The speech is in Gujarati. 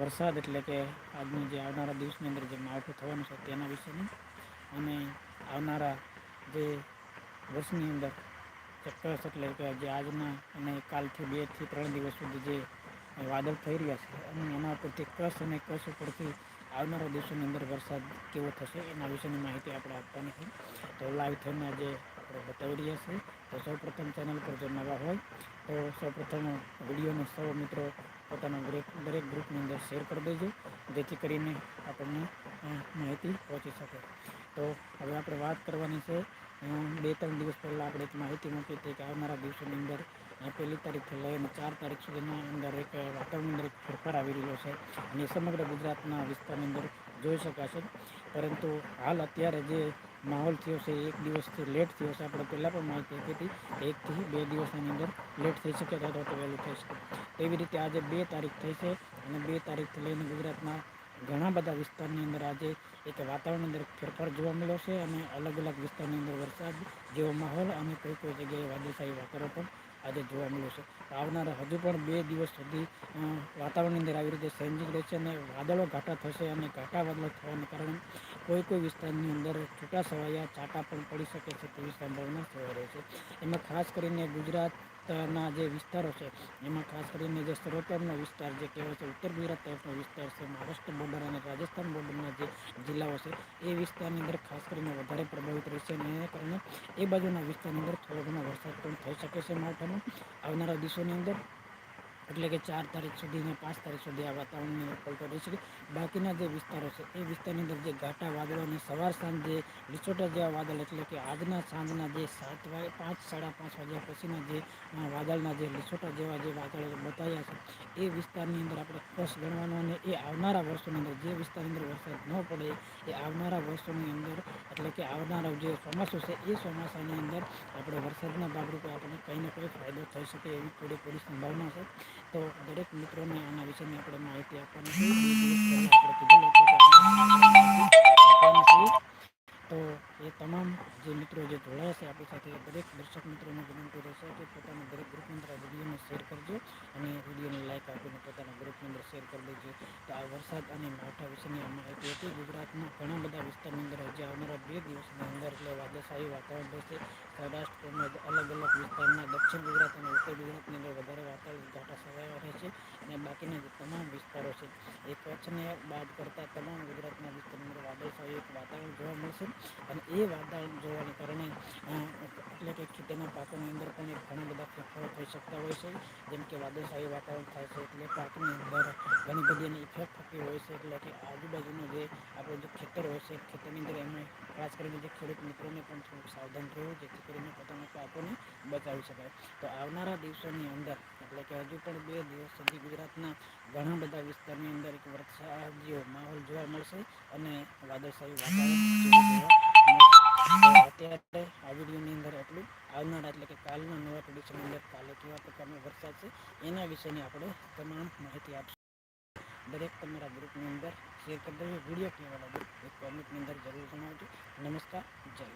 વરસાદ એટલે કે આજની જે આવનારા દિવસની અંદર જે માવઠું થવાનું છે તેના વિશેની અને આવનારા જે વર્ષની અંદર ચક્કસ એટલે કે જે આજના અને કાલથી બેથી ત્રણ દિવસ સુધી જે વાદળ થઈ રહ્યા છે, અને એના ઉપરથી કસ અને કસ ઉપરથી આવનારા દિવસોની અંદર વરસાદ કેવો થશે એના વિશેની માહિતી આપણે આપવાની છે. તો લાઈવ થઈને આજે આપણે બતાવી રહ્યા છીએ. તો સૌપ્રથમ ચેનલ પર જો નવા હોય તો સૌપ્રથમ વિડીયોને સૌ મિત્રો પોતાના ગ્રુપ દરેક ગ્રુપની અંદર શેર કરી દેજો, જેથી કરીને આપણને માહિતી પહોંચી શકે. તો હવે આપણે વાત કરવાની છે બે ત્રણ દિવસ પહેલાં આપણે એક માહિતી મૂકી હતી કે આવનારા દિવસોની અંદર પહેલી તારીખથી લઈને ચાર તારીખ સુધીના અંદર એક વાતાવરણની અંદર એક ફેરફાર આવી રહ્યો છે અને સમગ્ર ગુજરાતના વિસ્તારની અંદર જોઈ શકાશે. પરંતુ હાલ અત્યારે જે માહોલ થયો છે, એક દિવસથી લેટ થયો છે, આપણે પહેલાં પણ માહિતી આપી હતી એકથી બે દિવસની અંદર લેટ થઈ શકે અથવા તો વહેલું થઈ શકે એવી રીતે આજે બે તારીખ થઈ છે અને બે તારીખથી લઈને ગુજરાતના ઘણા બધા વિસ્તારની અંદર આજે એક વાતાવરણની અંદર ફેરફાર જોવા મળ્યો છે અને અલગ અલગ વિસ્તારની અંદર વરસાદ જેવો માહોલ અને કોઈ કોઈ જગ્યાએ વાદળશાહી વાતાવરણ પણ આજે જોવા મળ્યું છે. આવનારા હજુ પણ બે દિવસ સુધી વાતાવરણની અંદર આવી રીતે ચેન્જિંગ રહેશે અને વાદળો ઘાટા થશે અને ઘાટા વાદળો થવાને કારણે કોઈ કોઈ વિસ્તારની અંદર છૂટા છવાયા ચાટા પણ પડી શકે છે તેવી સંભાવના થવા રહી છે. એમાં ખાસ કરીને ગુજરાત ના જે વિસ્તારો છે, એમાં ખાસ કરીને જે સરોતરનો વિસ્તાર જે કહેવાય છે, ઉત્તર ગુજરાત તરફનો વિસ્તાર છે, મહારાષ્ટ્ર બોર્ડર અને રાજસ્થાન બોર્ડરના જે જિલ્લાઓ છે, એ વિસ્તારની અંદર ખાસ કરીને વધારે પ્રભાવિત રહેશે અને એના કારણે એ બાજુના વિસ્તારની અંદર થોડો ઘણો વરસાદ પણ થઈ શકે છે માવઠાનો. આવનારા દિવસોની અંદર એટલે કે ચાર તારીખ સુધી અને પાંચ તારીખ સુધી આ વાતાવરણની પલટો રહી શકે. બાકીના જે વિસ્તારો છે, એ વિસ્તારની અંદર જે ઘાટા વાદળો અને સવાર સાંજ જે લીચોટા જેવા વાદળ એટલે કે આજના સાંજના જે સાત વાગે, પાંચ, સાડા પાંચ વાગ્યા પછીના જે વાદળના જે રિસોટા જેવા જે વાદળો બતાવ્યા છે, એ વિસ્તારની અંદર આપણે ખાસ ગણવાનું અને એ આવનારા વર્ષોની અંદર જે વિસ્તારની અંદર વરસાદ ન પડે, એ આવનારા વર્ષોની અંદર એટલે કે આવનારા જે ચોમાસું છે, એ ચોમાસાની અંદર આપણે વરસાદના ભાગરૂપે આપણને કંઈ ને કંઈ ફાયદો થઈ શકે એવી પૂરેપૂરી સંભાવના છે. તો દરેક મિત્રોને આના વિશેની આપણે માહિતી આપવાની છે. તો તમામ જે મિત્રો જે જોડાયા છે, આપણી સાથે દરેક દર્શક મિત્રોને વિનંતી રહેશે કે પોતાના દરેક ગ્રુપની અંદર આ વિડીયોને શેર કરજો અને વિડીયોને લાઇક આપીને પોતાના ગ્રુપની અંદર શેર કરી દેજો. તો આ વરસાદ અને માવઠા વિશેની આ માહિતી હતી. ગુજરાતના ઘણા બધા વિસ્તારની અંદર હજી આવનારા બે દિવસની અંદર એટલે વાદળશાહી વાતાવરણ રહેશે. સૌરાષ્ટ્ર તેમજ અલગ અલગ વિસ્તારના દક્ષિણ ગુજરાત અને ઉત્તર ગુજરાતની અંદર વધારે વાતાવરણ ઘાટા છવાયા રહેશે અને બાકીના જે તમામ વિસ્તારો છે, એ કચ્છને બાદ કરતાં તમામ ગુજરાતના વિસ્તારની અંદર વાદળશાહી એક વાતાવરણ જોવા મળશે અને એ વાતાવરણ જોવાને કારણે એટલે કે ખેતીના પાકોની અંદર પણ ઘણા બધા ફેરફારો થઈ શકતા હોય છે. જેમ કે વાદળશાહી વાતાવરણ થાય છે, એટલે પાકની અંદર ઘણી બધી એની ઇફેક્ટ થતી હોય છે. એટલે કે આજુબાજુનું જે આપણું જે ખેતર હોય છે, ખેતરની અંદર એમને ખાસ કરીને જે ખેડૂત મિત્રોને પણ થોડુંક સાવધાન રહેવું, જેથી કરીને પોતાના પાકોને બચાવી શકાય. તો આવનારા દિવસોની અંદર, એટલે કે હજુ પણ બે દિવસ સુધી ગુજરાતના ઘણા બધા વિસ્તારની અંદર એક વરસાદ જેવો માહોલ જોવા મળશે અને વાદળશાહી વાતાવરણ અત્યારે આ વિડીયોની અંદર એટલું આવનારા એટલે કે કાલના નવા ટ્રેડિશનની અંદર કાલે કેવા પ્રકારનો વરસાદ છે, એના વિશેની આપણે તમામ માહિતી આપશું. દરેક તમારા ગ્રુપની અંદર શેર કરી દેજો. વીડિયો કેવા લાગે એક કોમેન્ટની અંદર જરૂર જણાવજો. નમસ્કાર, જય